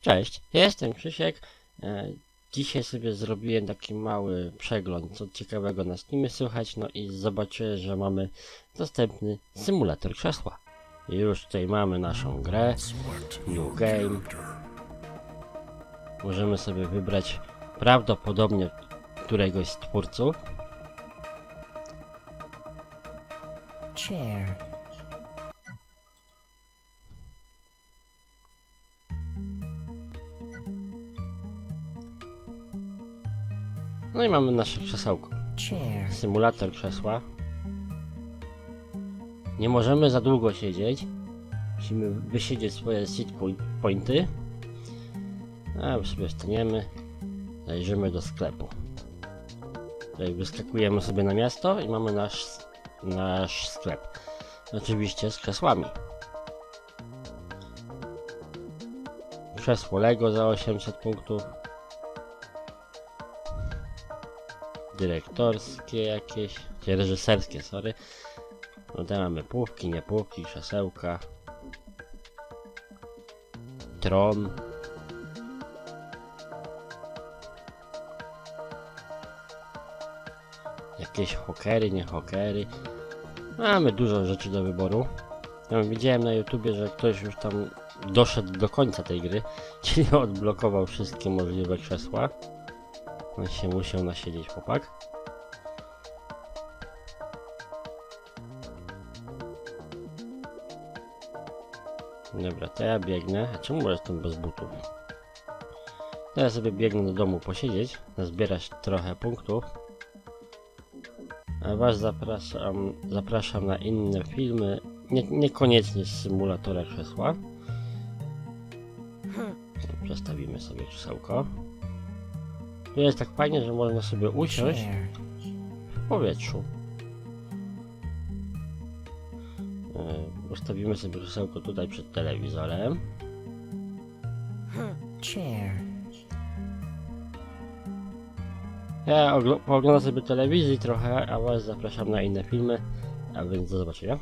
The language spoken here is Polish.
Cześć, jestem Krzysiek. E, Dzisiaj sobie zrobiłem taki mały przegląd, co ciekawego na Steamie słychać, no i zobaczyłem, że mamy dostępny symulator krzesła. Już tutaj mamy naszą grę, New Game. Możemy sobie wybrać prawdopodobnie któregoś z twórców. chair, No i mamy nasze krzesełko. Symulator krzesła. Nie możemy za długo siedzieć. Musimy wysiedzieć swoje seat point- pointy. A sobie staniemy. Zajrzymy do sklepu. Tutaj wyskakujemy sobie na miasto i mamy nasz, nasz sklep. Oczywiście z krzesłami. Krzesło Lego za 800 punktów. Dyrektorskie jakieś, czy reżyserskie, sorry. No tutaj mamy półki, nie półki, krzesełka. Tron. Jakieś hokery, nie hokery. Mamy dużo rzeczy do wyboru. Ja widziałem na YouTubie, że ktoś już tam doszedł do końca tej gry, czyli odblokował wszystkie możliwe krzesła. On się musiał nasiedzieć chłopak. Dobra, to ja biegnę. A czemu jestem bez butów? Teraz sobie biegnę do domu posiedzieć, zbierać trochę punktów. A was zapraszam, zapraszam na inne filmy, nie, niekoniecznie z symulatora krzesła. Przestawimy sobie krzesełko. Jest tak fajnie, że można sobie usiąść w powietrzu. E, Ustawimy sobie krzesełko tutaj przed telewizorem. Ja ogl- pooglądam sobie telewizji trochę, a was zapraszam na inne filmy. A więc do zobaczenia.